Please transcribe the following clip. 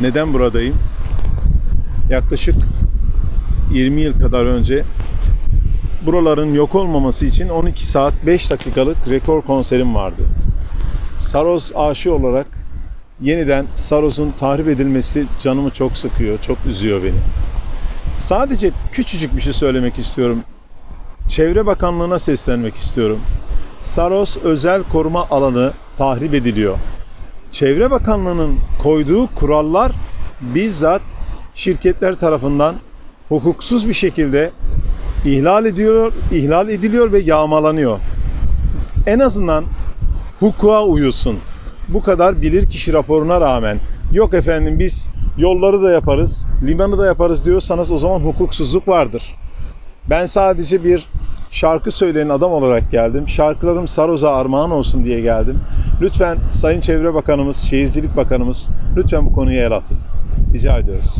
Neden buradayım? Yaklaşık 20 yıl kadar önce buraların yok olmaması için 12 saat 5 dakikalık rekor konserim vardı. Saros aşığı olarak yeniden Saros'un tahrip edilmesi canımı çok sıkıyor, çok üzüyor beni. Sadece küçücük bir şey söylemek istiyorum. Çevre Bakanlığı'na seslenmek istiyorum. Saros özel koruma alanı tahrip ediliyor. Çevre Bakanlığı'nın koyduğu kurallar bizzat şirketler tarafından hukuksuz bir şekilde ihlal ediyor, ihlal ediliyor ve yağmalanıyor. En azından hukuka uyulsun. Bu kadar bilirkişi raporuna rağmen yok efendim biz yolları da yaparız, limanı da yaparız diyorsanız o zaman hukuksuzluk vardır. Ben sadece bir şarkı söyleyen adam olarak geldim. Şarkılarım Saroz'a armağan olsun diye geldim. Lütfen Sayın Çevre Bakanımız, Şehircilik Bakanımız lütfen bu konuya el atın. Rica ediyoruz.